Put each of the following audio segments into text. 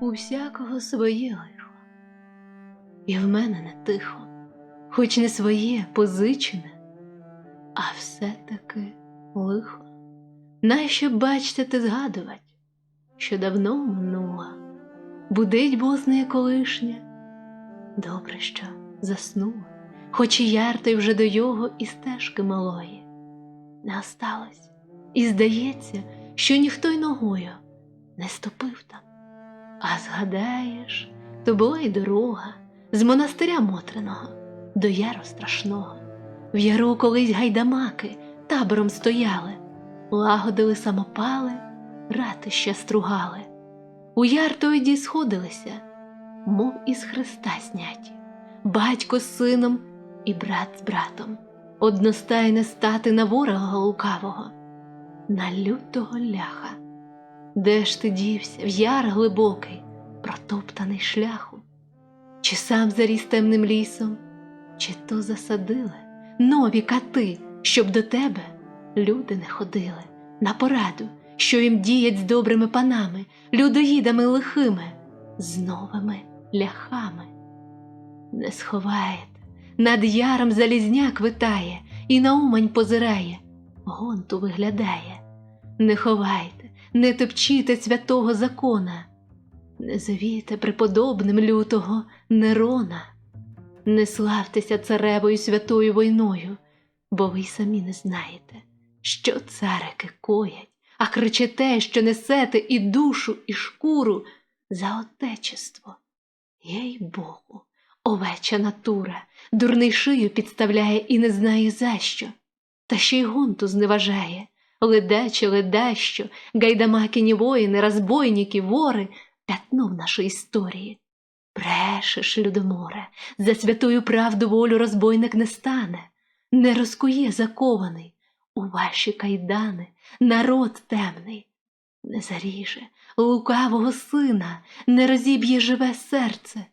у всякого своє лихо, і в мене не тихо, хоч не своє позичене, а все-таки лихо. Нащо бачте ти згадувать, що давно минуло, будить бозне колишнє, добре, що заснула, хоч і ярти вже до його і стежки малої. Не осталось, і здається, що ніхто й ногою не ступив там. А згадаєш, то була й дорога з монастиря Мотриного до яру страшного. В яру колись гайдамаки табором стояли, лагодили самопали, ратища стругали. У яр тоді сходилися, мов із Христа зняті, батько з сином і брат з братом, одностайне стати на ворога лукавого, на лютого ляха. Де ж ти дівся в яр глибокий, протоптаний шляху? Чи сам заріс темним лісом, чи то засадили нові кати, щоб до тебе люди не ходили на пораду, що їм діять з добрими панами, людоїдами лихими, з новими ляхами? Не сховаєте, над яром залізняк витає і на умань позирає, гонту виглядає. Не ховайте, не топчіте святого закона, не зовіте преподобним лютого Нерона, не славтеся царевою святою войною, бо ви й самі не знаєте, що царики коять, а кричите, що несете і душу, і шкуру за отечество. Їй Богу, овеча натура, дурний шию підставляє і не знає за що, та ще й гонту зневажає. Ледаче, ледащо, гайдамакині воїни, розбойники, вори, пятно в нашої історії. Брешеш, Людоморе, за святою правду волю розбойник не стане, не розкує закований у ваші кайдани народ темний, не заріже лукавого сина, не розіб'є живе серце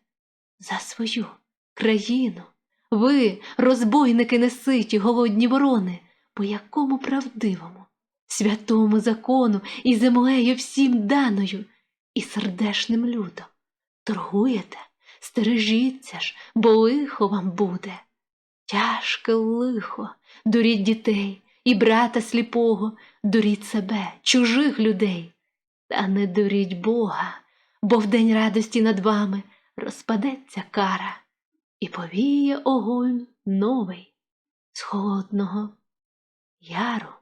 за свою країну. Ви, розбойники неситі, голодні ворони, по якому правдивому, святому закону і землею всім даною, і сердешним людом. Торгуєте, стережіться ж, бо лихо вам буде. Тяжке лихо, дуріть дітей і брата сліпого, дуріть себе, чужих людей, та не дуріть Бога, бо в день радості над вами розпадеться кара, і повіє огонь новий з холодного яру.